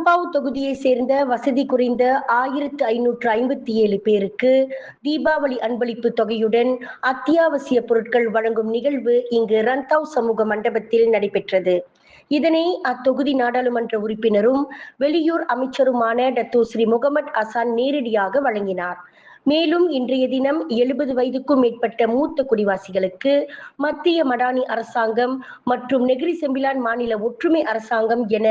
ரம்பாவ் தொகுதியை சேர்ந்த வசதி குறைந்த ஆயிரத்து ஐநூற்று ஐம்பத்தி ஏழு பேருக்கு தீபாவளி அன்பளிப்பு தொகையுடன் அத்தியாவசிய பொருட்கள் வழங்கும் நிகழ்வு இங்கு ரந்தாவ் சமூக மண்டபத்தில் நடைபெற்றது. இதனை அத்தொகுதி நாடாளுமன்ற உறுப்பினரும் வெளியூர் அமைச்சருமான டத்தோ ஸ்ரீ முகமது அசான் நேரடியாக வழங்கினார். மேலும் இன்றைய தினம் எழுபது வயதுக்கும் மேற்பட்ட மூத்த குடிவாசிகளுக்கு மத்திய மடானி அரசாங்கம் மற்றும் நெகிரி செம்பிலான் மாநில ஒற்றுமை அரசாங்கம் என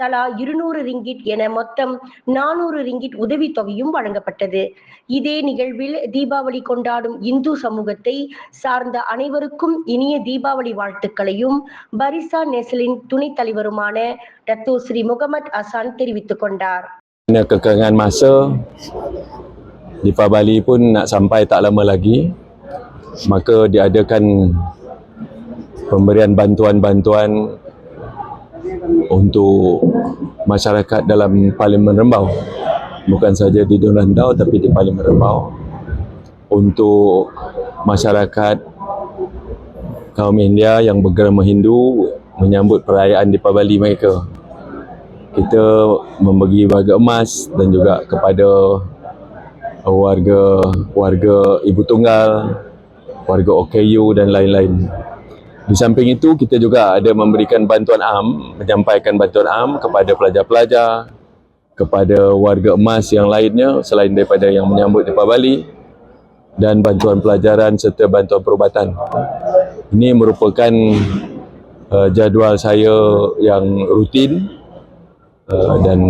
தலா இருநூறு ரிங்கிட் என மொத்தம் நானூறு ரிங்கிட் உதவித்தொகையும் வழங்கப்பட்டது. இதே நிகழ்வில் தீபாவளி கொண்டாடும் இந்து சமூகத்தை சார்ந்த அனைவருக்கும் இனிய தீபாவளி வாழ்த்துக்களையும் பரிசா நெசலின் துணைத் தலைவருமான டத்தோ ஸ்ரீ முகமது அசான் தெரிவித்துக் கொண்டார். Kena kekangan masa Dipa Bali pun nak sampai tak lama lagi maka diadakan pemberian bantuan-bantuan untuk masyarakat dalam Parlimen Rembau. Bukan saja di Dun Randau tapi di Parlimen Rembau. Untuk masyarakat kaum India yang beragama Hindu menyambut perayaan Dipa Bali mereka. Kita memberi warga emas dan juga kepada warga warga ibu tunggal, warga OKU dan lain-lain. Di samping itu kita juga ada memberikan bantuan am, menyampaikan bantuan am kepada pelajar-pelajar, kepada warga emas yang lainnya selain daripada yang menyambut di Bali dan bantuan pelajaran serta bantuan perubatan. Ini merupakan uh, jadual saya yang rutin uh, dan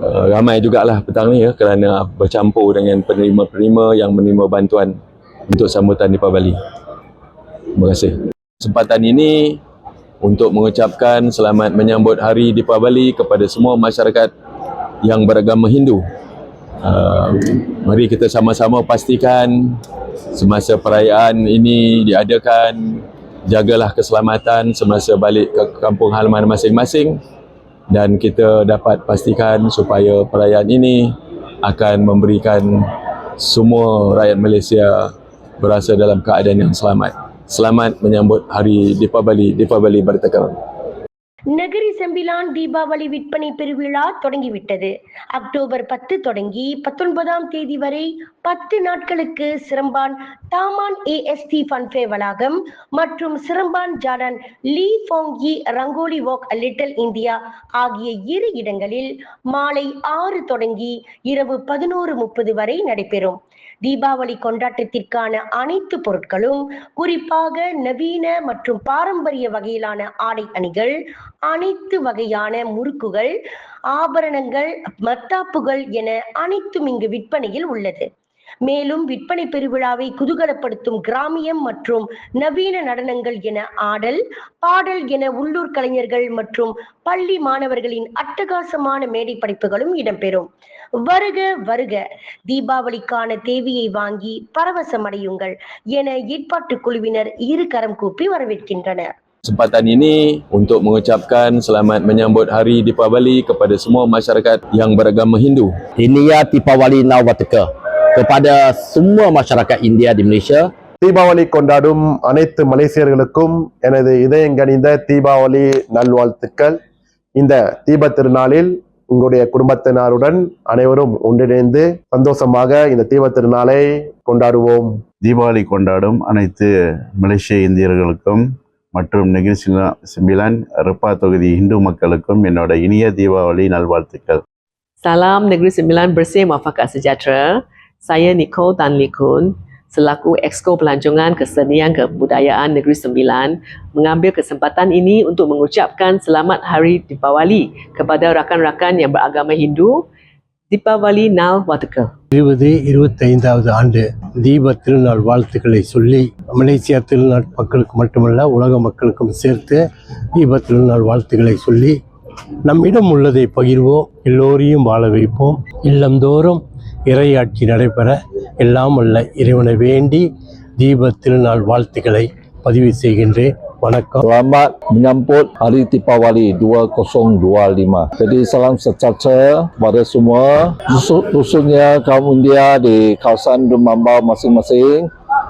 uh, ramai jugalah petang ni ya kerana bercampur dengan penerima-penerima yang menerima bantuan untuk sambutan di Bali. Terima kasih. Kesempatan ini untuk mengucapkan selamat menyambut Hari Deepavali kepada semua masyarakat yang beragama Hindu. Uh, mari kita sama-sama pastikan semasa perayaan ini diadakan jagalah keselamatan semasa balik ke kampung halaman masing-masing dan kita dapat pastikan supaya perayaan ini akan memberikan semua rakyat Malaysia berasa dalam keadaan yang selamat. Selamat menyambut Hari Deepavali, Deepavali Bertakal. Negeri Sembilan Deepavali விற்பனை பெருவிழா தொடங்கிவிட்டது. October பத்து தொடங்கி பத்தொன்பதாம் தேதி வரை பத்து நாட்களுக்கு சிரம்பான் தாமான் ஏஎஸ்டி ஃபன்ஃபே வளாகம் மற்றும் சிரம்பான் ஜார்டன் லீ ஃபோங்கி ரங்கோலி வாக் லிட்டில் இந்தியா ஆகிய இரு இடங்களில் மாலை ஆறு தொடங்கி இரவு பதினோரு முப்பது வரை நடைபெறும். தீபாவளி கொண்டாட்டத்திற்கான அனைத்து பொருட்களும் குறிப்பாக நவீன மற்றும் பாரம்பரிய வகையிலான ஆடை அணிகள் அனைத்து வகையான முறுக்குகள் ஆபரணங்கள் மத்தாப்புகள் என அனைத்தும் இங்கு விற்பனையில் உள்ளது. மேலும் விற்பனை பெருவிழாவை குதூகலப்படுத்தும் கிராமியம் மற்றும் நவீன நடனங்கள் என ஆடல் பாடல் என உள்ளூர் கலைஞர்கள் மற்றும் பள்ளி மாணவர்களின் அட்டகாசமான மேடை படைப்புகளும் இடம்பெறும். வருக வருக தீபாவளிக்கான தேவியை வாங்கி பரவசமடையுங்கள் என ஏற்பாட்டு குழுவினர் இரு கரம் கூப்பி வரவேற்கின்றனர். Kesempatan ini untuk mengucapkan selamat menyambut Hari Deepavali kepada semua masyarakat yang beragama Hindu. Inia Tipawali Nawataka. Kepada semua masyarakat India di Malaysia. Deepavali கொண்டாடும் அனைத்து மலேசியர்களுக்கும் எனது இதயங்கனிந்த தீபாவளி நல்வாழ்த்துக்கள். இந்த தீப திருநாளில் உங்களுடைய குடும்பத்தினருடன் அனைவரும் ஒன்றிணைந்து சந்தோஷமாக இந்த தீப திருநாளை கொண்டாடுவோம். தீபாவளி கொண்டாடும் அனைத்து மலேசிய இந்தியர்களுக்கும் மற்றும் நெகிரி சிம்பிலான் ரிப்பா தொகுதி இந்து மக்களுக்கும் என்னோட இனிய தீபாவளி நல்வாழ்த்துக்கள். Salam Negeri Sembilan Bersih Muafakat Sejahtera. Saya Nicole Tan Likun selaku Exco Pelancongan Kesenian Kebudayaan Negeri Sembilan mengambil kesempatan ini untuk mengucapkan selamat Hari Deepavali kepada rakan-rakan yang beragama Hindu. Deepavali Nal Wataka. இருபது இருபத்தைந்தாவது ஆண்டு தீப திருநாள் வாழ்த்துக்களை சொல்லி Malaysia திருநாள் மக்களுக்கு மட்டுமல்ல உலக மக்களுக்கும் சேர்த்து தீப திருநாள் வாழ்த்துக்களை சொல்லி நம்மிடம் உள்ளதை பகிர்வோம் எல்லோரையும் வாழ வைப்போம் இல்லந்தோறும் இறையாட்சி நடைபெற எல்லாம் அல்ல இறைவனை வேண்டி தீப திருநாள் வாழ்த்துக்களை பதிவு செய்கின்றேன் வணக்கம் Selamat menyambut Hari Deepavali 2025. Jadi salam sejahtera kepada semua khusus- khususnya kaum India di kawasan Dumambau masing-masing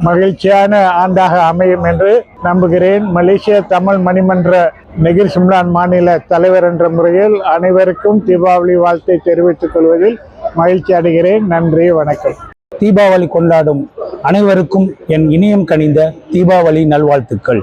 மகிழ்ச்சியான ஆண்டாக அமையும் என்று நம்புகிறேன். மலேசிய தமிழ் மணிமன்ற நெகிர் சிம்லான் மாநில தலைவர் என்ற முறையில் அனைவருக்கும் தீபாவளி வாழ்த்தை தெரிவித்துக் கொள்வதில் மகிழ்ச்சி அடைகிறேன். நன்றி வணக்கம். தீபாவளி கொண்டாடும் அனைவருக்கும் என் இனியம் கனிந்த தீபாவளி நல்வாழ்த்துக்கள்.